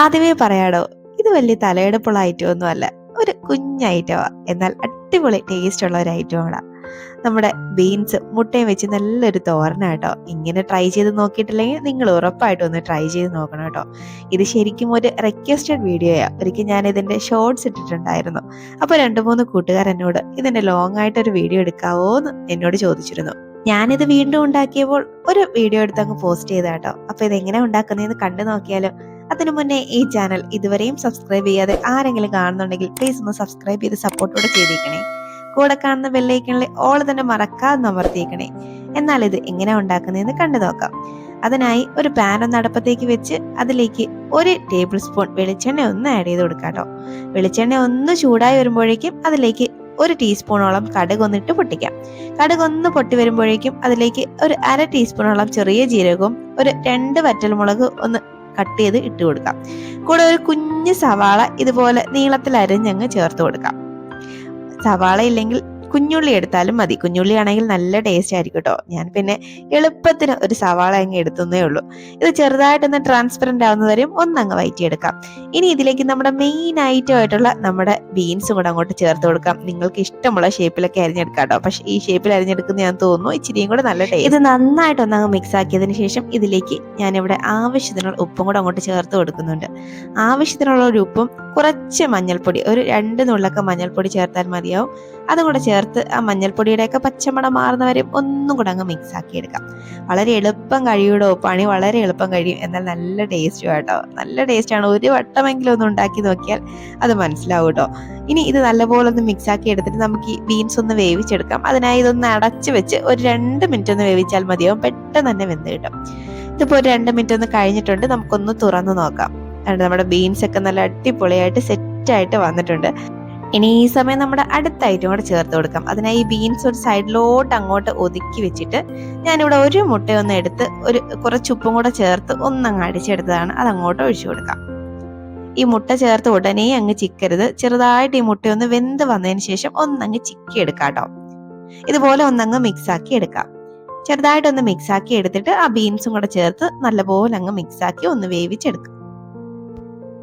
ആദ്യമേ പറയാടോ ഇത് വലിയ തലയെടുപ്പുള്ള ഐറ്റം ഒന്നും അല്ല ഒരു കുഞ്ഞ് ഐറ്റമാണ് എന്നാൽ അടിപൊളി ടേസ്റ്റ് ഉള്ള ഒരു ഐറ്റമാണ്. നമ്മുടെ ബീൻസ് മുട്ടയും വെച്ച് നല്ലൊരു തോരനാട്ടോ ഇങ്ങനെ ട്രൈ ചെയ്ത് നോക്കിയിട്ടില്ലെങ്കിൽ നിങ്ങൾ ഉറപ്പായിട്ടും ഒന്ന് ട്രൈ ചെയ്ത് നോക്കണം കേട്ടോ. ഇത് ശരിക്കും ഒരു റിക്വസ്റ്റഡ് വീഡിയോയാ. ഒരിക്കൽ ഞാൻ ഇതിന്റെ ഷോർട്സ് ഇട്ടിട്ടുണ്ടായിരുന്നു. അപ്പോൾ രണ്ട് മൂന്ന് കൂട്ടുകാർ എന്നോട് ഇതിന്റെ ലോങ് ആയിട്ട് ഒരു വീഡിയോ എടുക്കാവോ എന്ന് എന്നോട് ചോദിച്ചിരുന്നു. ഞാനിത് വീണ്ടും ഉണ്ടാക്കിയപ്പോൾ ഒരു വീഡിയോ എടുത്ത് അങ്ങ് പോസ്റ്റ് ചെയ്ത കേട്ടോ. അപ്പൊ ഇത് എങ്ങനെ ഉണ്ടാക്കുന്നതെന്ന് കണ്ടു നോക്കിയാലോ. അതിനു മുന്നേ ഈ ചാനൽ ഇതുവരെയും സബ്സ്ക്രൈബ് ചെയ്യാതെ ആരെങ്കിലും കാണുന്നുണ്ടെങ്കിൽ പ്ലീസ് ഒന്ന് സബ്സ്ക്രൈബ് ചെയ്ത് സപ്പോർട്ടോടെ ചെയ്തേക്കണേ. കൂടെ കാണുന്ന ബെല്ലൈക്കണിൽ ഓൾ തന്നെ മറക്കാതെ അമർത്തിയേക്കണേ. എന്നാൽ ഇത് എങ്ങനെ ഉണ്ടാക്കുന്നതെന്ന് കണ്ടു നോക്കാം. അതിനായി ഒരു പാൻ ഒന്ന് അടുപ്പത്തേക്ക് വെച്ച് അതിലേക്ക് ഒരു ടേബിൾ സ്പൂൺ വെളിച്ചെണ്ണ ഒന്ന് ആഡ് ചെയ്ത് കൊടുക്കാം കേട്ടോ. വെളിച്ചെണ്ണ ഒന്ന് ചൂടായി വരുമ്പോഴേക്കും അതിലേക്ക് ഒരു ടീസ്പൂണോളം കടുക് ഒന്നിട്ട് പൊട്ടിക്കാം. കടുക് ഒന്ന് പൊട്ടി വരുമ്പോഴേക്കും അതിലേക്ക് ഒരു അര ടീസ്പൂണോളം ചെറിയ ജീരകവും ഒരു രണ്ട് വറ്റൽമുളക് ഒന്ന് കട്ട് ചെയ്ത് ഇട്ട് കൊടുക്കാം. കൂടെ ഒരു കുഞ്ഞ് സവാള ഇതുപോലെ നീളത്തിൽ അരിഞ്ഞങ്ങ് ചേർത്ത് കൊടുക്കാം. സവാള ഇല്ലെങ്കിൽ കുഞ്ഞുള്ളി എടുത്താലും മതി. കുഞ്ഞുള്ളി ആണെങ്കിൽ നല്ല ടേസ്റ്റ് ആയിരിക്കും കേട്ടോ ഞാൻ പിന്നെ എളുപ്പത്തിന് ഒരു സവാള അങ്ങ് എടുത്തുന്നേ ഉള്ളൂ. ഇത് ചെറുതായിട്ടൊന്ന് ട്രാൻസ്പെറന്റ് ആവുന്നവരെയും ഒന്നങ്ങ് വയറ്റിയെടുക്കാം. ഇനി ഇതിലേക്ക് നമ്മുടെ മെയിൻ ഐറ്റം ആയിട്ടുള്ള നമ്മുടെ ബീൻസ് കൂടെ അങ്ങോട്ട് ചേർത്ത് കൊടുക്കാം. നിങ്ങൾക്ക് ഇഷ്ടമുള്ള ഷേപ്പിലൊക്കെ അരിഞ്ഞെടുക്കാം കേട്ടോ പക്ഷേ ഈ ഷേപ്പിൽ അരിഞ്ഞെടുക്കുന്ന ഞാൻ തോന്നുന്നു ഇച്ചിരിയും കൂടെ നല്ല ടേസ്റ്റ് ഇത് നന്നായിട്ട് ഒന്നങ്ങ് മിക്സ് ആക്കിയതിന് ശേഷം ഇതിലേക്ക് ഞാനിവിടെ ആവശ്യത്തിനുള്ള ഉപ്പും കൂടെ അങ്ങോട്ട് ചേർത്ത് കൊടുക്കുന്നുണ്ട്. ആവശ്യത്തിനുള്ള ഒരു ഉപ്പും കുറച്ച് മഞ്ഞൾപ്പൊടി ഒരു രണ്ട് നുള്ളൊക്കെ മഞ്ഞൾപ്പൊടി ചേർത്താൽ മതിയാവും. അതും കൂടെ ചേർത്ത് ആ മഞ്ഞൾപ്പൊടിയുടെയൊക്കെ പച്ചമണം മാറുന്നവരെയും ഒന്നും കൂടെ അങ്ങ് മിക്സ് ആക്കി എടുക്കാം. വളരെ എളുപ്പം കഴിയൂടോ? പണി വളരെ എളുപ്പം കഴിയും. എന്നാൽ നല്ല ടേസ്റ്റും കേട്ടോ നല്ല ടേസ്റ്റാണ് ഒരു വട്ടമെങ്കിലും ഒന്ന് ഉണ്ടാക്കി നോക്കിയാൽ അത് മനസ്സിലാവും കേട്ടോ. ഇനി ഇത് നല്ലപോലെ ഒന്ന് മിക്സ് ആക്കി എടുത്തിട്ട് നമുക്ക് ഈ ബീൻസ് ഒന്ന് വേവിച്ചെടുക്കാം. അതിനായി ഇതൊന്ന് അടച്ച് വെച്ച് ഒരു രണ്ട് മിനിറ്റ് ഒന്ന് വേവിച്ചാൽ മതിയാവും. പെട്ടെന്ന് തന്നെ വെന്ത് കിട്ടും. ഇതിപ്പോൾ ഒരു രണ്ട് മിനിറ്റ് ഒന്ന് കഴിഞ്ഞിട്ടുണ്ട്. നമുക്കൊന്ന് തുറന്ന് നോക്കാം. നമ്മുടെ ബീൻസ് ഒക്കെ നല്ല അടിപൊളിയായിട്ട് സെറ്റായിട്ട് വന്നിട്ടുണ്ട്. ഇനി ഈ സമയം നമ്മുടെ അടുത്ത ഐറ്റം കൂടെ ചേർത്ത് കൊടുക്കാം. അതിനായി ഈ ബീൻസ് ഒരു സൈഡിലോട്ട് അങ്ങോട്ട് ഒതുക്കി വെച്ചിട്ട് ഞാനിവിടെ ഒരു മുട്ടയൊന്ന് എടുത്ത് ഒരു കുറച്ച് ഉപ്പും കൂടെ ചേർത്ത് ഒന്നങ്ങ് അടിച്ചെടുത്തതാണ്. അത് അങ്ങോട്ട് ഒഴിച്ചു കൊടുക്കാം. ഈ മുട്ട ചേർത്ത് ഉടനെ അങ്ങ് ചിക്കരുത്. ചെറുതായിട്ട് ഈ മുട്ടയൊന്ന് വെന്ത് വന്നതിന് ശേഷം ഒന്നങ്ങ് ചിക്കി എടുക്കാം കേട്ടോ. ഇതുപോലെ ഒന്നങ്ങ് മിക്സ് ആക്കി എടുക്കാം. ചെറുതായിട്ടൊന്ന് മിക്സ് ആക്കി എടുത്തിട്ട് ആ ബീൻസും കൂടെ ചേർത്ത് നല്ലപോലെ അങ്ങ് മിക്സ് ആക്കി ഒന്ന് വേവിച്ചെടുക്കാം.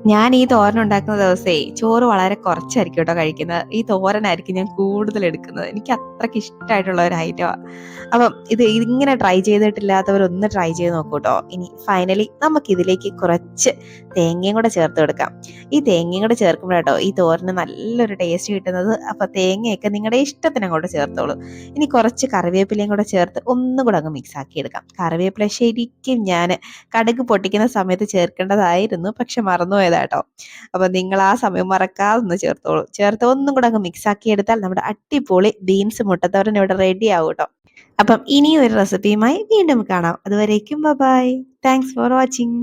ഞാൻ ഈ തോരൻ ഉണ്ടാക്കുന്ന ദിവസേ ചോറ് വളരെ കുറച്ചായിരിക്കും കേട്ടോ കഴിക്കുന്നത്. ഈ തോരനായിരിക്കും ഞാൻ കൂടുതൽ എടുക്കുന്നത്. എനിക്ക് അത്രയ്ക്ക് ഇഷ്ടമായിട്ടുള്ള ഒരു ഐറ്റമാണ് അപ്പം ഇത് ഇങ്ങനെ ട്രൈ ചെയ്തിട്ടില്ലാത്തവർ ഒന്ന് ട്രൈ ചെയ്ത് നോക്കൂ കേട്ടോ ഇനി ഫൈനലി നമുക്ക് ഇതിലേക്ക് കുറച്ച് തേങ്ങയും കൂടെ ചേർത്ത് കൊടുക്കാം. ഈ തേങ്ങയും കൂടെ ചേർക്കുമ്പോഴാട്ടോ ഈ തോരന് നല്ലൊരു ടേസ്റ്റ് കിട്ടുന്നത്. അപ്പൊ തേങ്ങയൊക്കെ നിങ്ങളുടെ ഇഷ്ടത്തിന് അങ്ങോട്ട് ചേർത്തോളൂ. ഇനി കുറച്ച് കറിവേപ്പിലയും കൂടെ ചേർത്ത് ഒന്നും കൂടെ അങ്ങ് മിക്സ് ആക്കി എടുക്കാം. കറിവേപ്പില ശരിക്കും ഞാൻ കടുക് പൊട്ടിക്കുന്ന സമയത്ത് ചേർക്കേണ്ടതായിരുന്നു. പക്ഷെ മറന്നുപോയതാട്ടോ. അപ്പൊ നിങ്ങൾ ആ സമയം മറക്കാതെ ഒന്ന് ചേർത്തോളൂ. ചേർത്ത് ഒന്നും കൂടെ അങ്ങ് മിക്സ് ആക്കി എടുത്താൽ നമ്മുടെ അടിപൊളി ബീൻസ് മുട്ടത്തോരൻ ഇവിടെ റെഡി ആവും കേട്ടോ അപ്പം ഇനിയും ഒരു റെസിപ്പിയുമായി വീണ്ടും കാണാം. അതുവരേക്കും ബൈ താങ്ക്സ് ഫോർ വാച്ചിങ്